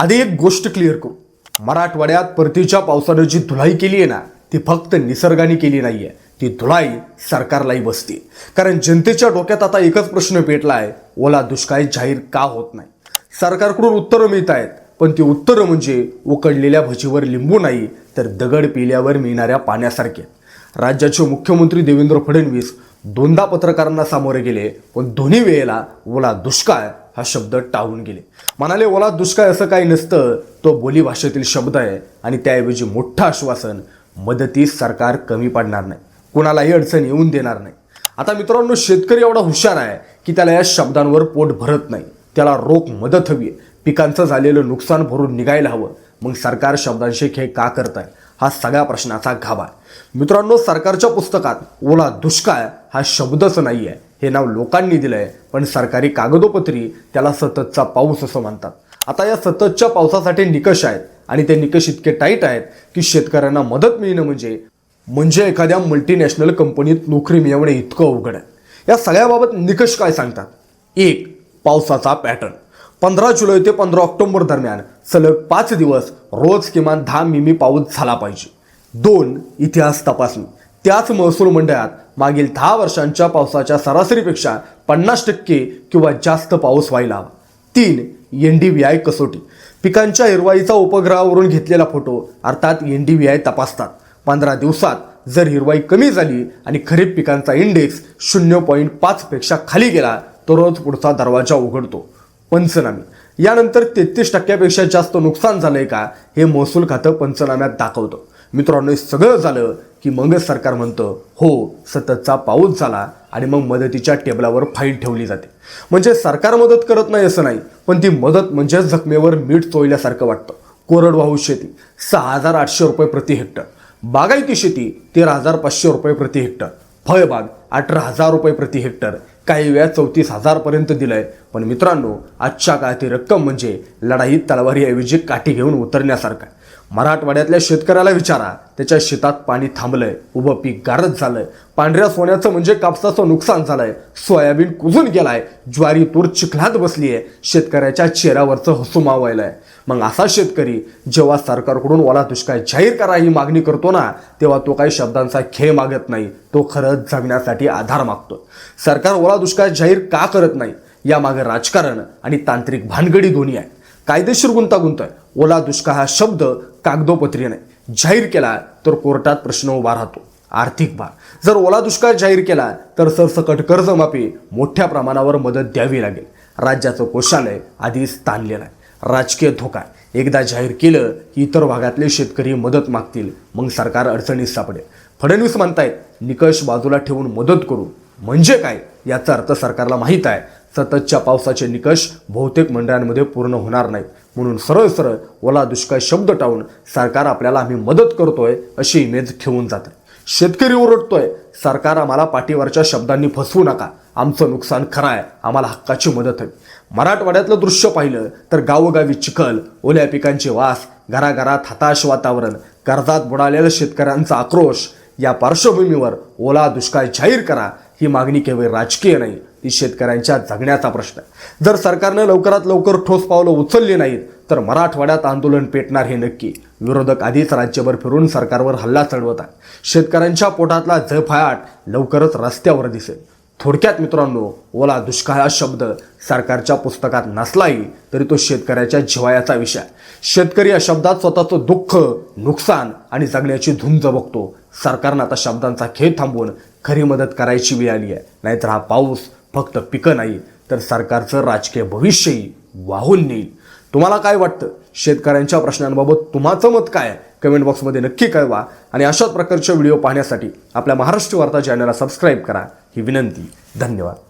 आधी एक गोष्ट क्लिअर करू. मराठवाड्यात परतीच्या पावसानं जी धुलाई केली आहे ना ती फक्त निसर्गाने केली नाही आहे ती धुलाई सरकारलाही बसते. कारण जनतेच्या डोक्यात आता एकच प्रश्न पेटला आहे ओला दुष्काळ जाहीर का होत नाही? सरकारकडून उत्तरं मिळत आहेत पण ती उत्तरं म्हणजे उकडलेल्या भजीवर लिंबू नाही तर दगड पिल्यावर मिळणाऱ्या पाण्यासारखे. राज्याचे मुख्यमंत्री देवेंद्र फडणवीस दोनदा पत्रकारांना सामोरे गेले पण दोन्ही वेळेला ओला दुष्काळ हा शब्द टाळून गेले. म्हणाले ओला दुष्काळ असं काही नसतं तो बोलीभाषेतील शब्द आहे आणि त्याऐवजी मोठं आश्वासन मदतीस सरकार कमी पडणार नाही. कुणालाही अडचण येऊन देणार नाही. आता मित्रांनो शेतकरी एवढा हुशार आहे की त्याला या शब्दांवर पोट भरत नाही. त्याला रोख मदत हवी आहे. पिकांचं झालेलं नुकसान भरून निघायला हवं. मग सरकार शब्दांशी खेळ का करत आहे? हा सगळ्या प्रश्नाचा घावा आहे. मित्रांनो सरकारच्या पुस्तकात ओला दुष्काळ हा शब्दच नाही आहे हे नाव लोकांनी दिलं आहे पण सरकारी कागदोपत्री त्याला सततचा पाऊस असं म्हणतात. आता या सततच्या पावसासाठी निकष आहेत आणि ते निकष इतके टाईट आहेत की शेतकऱ्यांना मदत मिळणं म्हणजे म्हणजे एखाद्या मल्टीनॅशनल कंपनीत नोकरी मिळवणे इतकं अवघड आहे. या सगळ्याबाबत निकष काय सांगतात? एक पावसाचा पॅटर्न. पंधरा जुलै ते पंधरा ऑक्टोबर दरम्यान सलग पाच दिवस रोज किमान दहा मिमी पाऊस झाला पाहिजे. दोन इतिहास तपासणी. त्याच महसूल मंडळात मागील दहा वर्षांच्या पावसाच्या सरासरीपेक्षा पन्नास टक्के किंवा जास्त पाऊस व्हायला हवा. तीन एन डी व्ही आय कसोटी. पिकांच्या हिरवाईचा उपग्रहावरून घेतलेला फोटो अर्थात एन डी व्ही आय तपासतात. पंधरा दिवसात जर हिरवाई कमी झाली आणि खरीप पिकांचा इंडेक्स शून्य पॉईंट पाचपेक्षा खाली गेला तरच पुढचा दरवाजा उघडतो. पंचनामे. यानंतर तेहतीस टक्क्यापेक्षा जास्त नुकसान झालंय का हे महसूल खातं पंचनाम्यात दाखवतं. मित्रांनो हे सगळं झालं की मग सरकार म्हणतं हो सततचा पाऊस झाला आणि मग मदतीच्या टेबलावर फाईल ठेवली जाते. म्हणजे सरकार मदत करत नाही असं नाही पण ती मदत म्हणजे जखमेवर मीठ चोळल्यासारखं वाटतं. कोरडवाहू शेती सहा हजार आठशे रुपये प्रति हेक्टर. बागायती शेती तेरा हजार पाचशे रुपये प्रति हेक्टर. फळबाग अठरा हजार रुपये प्रति हेक्टर. काही वेळा चौतीस हजारपर्यंत दिलंय. पण मित्रांनो आजच्या काळात रक्कम म्हणजे लढाईत तलवारीऐवजी काठी घेऊन उतरण्यासारखं आहे. मराठवाड्यातल्या शेतकऱ्याला विचारा त्याच्या शेतात पाणी थांबलंय उभं पीक गारच झालंय. पांढऱ्या सोन्याचं म्हणजे कापसाचं नुकसान झालंय. सोयाबीन कुजून गेलाय. ज्वारी तूर चिखलात बसलीय. शेतकऱ्याच्या चेहऱ्यावरचं हसू मावायलंय मग असा शेतकरी जेव्हा सरकारकडून ओला दुष्काळ जाहीर करा ही मागणी करतो ना तेव्हा तो काही शब्दांचा खेळ मागत नाही. तो खरंच जगण्यासाठी आधार मागतो सरकार ओला दुष्काळ जाहीर का करत नाही? यामागे राजकारण आणि तांत्रिक भानगडी दोन्ही आहे. कायदेशीर गुंतागुंत आहे. ओला दुष्काळ हा शब्द कागदोपत्री नाही. जाहीर केला तर कोर्टात प्रश्न उभा राहतो. आर्थिक भाग जर ओला दुष्काळ जाहीर केला तर सरसकट कर्जमाफी मोठ्या प्रमाणावर मदत द्यावी लागेल. राज्याचं कोशालय आधीच ताणलेलं आहे. राजकीय धोका. एकदा जाहीर केलं की इतर भागातले शेतकरी मदत मागतील मग सरकार अडचणीत सापडेल. फडणवीस म्हणतायत निकष बाजूला ठेवून मदत करू. म्हणजे काय? याचा अर्थ सरकारला माहीत आहे सततच्या पावसाचे निकष बहुतेक मंडळांमध्ये पूर्ण होणार नाहीत. म्हणून सरळ सरळ ओला दुष्काळ शब्द टाळून सरकार आपल्याला आम्ही मदत करतोय अशी इमेज ठेवून जाते. शेतकरी ओरडतोय सरकार आम्हाला पाठीवरच्या शब्दांनी फसवू नका. आमचं नुकसान खरं आहे आम्हाला हक्काची मदत हवी. मराठवाड्यातलं दृश्य पाहिलं तर गावोगावी चिखल ओल्या पिकांचे वास घराघरात हताश वातावरण कर्जात बुडालेलं शेतकऱ्यांचा आक्रोश. या पार्श्वभूमीवर ओला दुष्काळ जाहीर करा ही मागणी केवळ राजकीय नाही ती शेतकऱ्यांच्या जगण्याचा प्रश्न. आहे जर सरकारनं लवकरात लवकर ठोस पावलं उचलली नाहीत तर मराठवाड्यात आंदोलन पेटणार हे नक्की. विरोधक आधीच राज्यभर फिरून सरकारवर हल्ला चढवत आहे शेतकऱ्यांच्या पोटातला जफायाट लवकरच रस्त्यावर दिसेल. थोडक्यात मित्रांनो ओला दुष्काळ हा शब्द सरकारच्या पुस्तकात नसलाही तरी तो शेतकऱ्याच्या जिवायाचा विषय शेतकरी या शब्दात स्वतःचं दुःख नुकसान आणि जगण्याची धुंज बघतो. सरकारनं आता शब्दांचा खेळ थांबवून खरी मदत करायची वेळ आली आहे. नाहीतर हा पाऊस फक्त पिकं नाही तर सरकारचं राजकीय भविष्यही वाहून नेईल. तुम्हाला काय वाटतं? शेतकऱ्यांच्या प्रश्नांबाबत तुम्हाचं मत काय? कमेंट बॉक्समध्ये नक्की कळवा. आणि अशाच प्रकारचे व्हिडिओ पाहण्यासाठी आपल्या महाराष्ट्र वार्ता चॅनलला सबस्क्राईब करा. ही विनंती. धन्यवाद.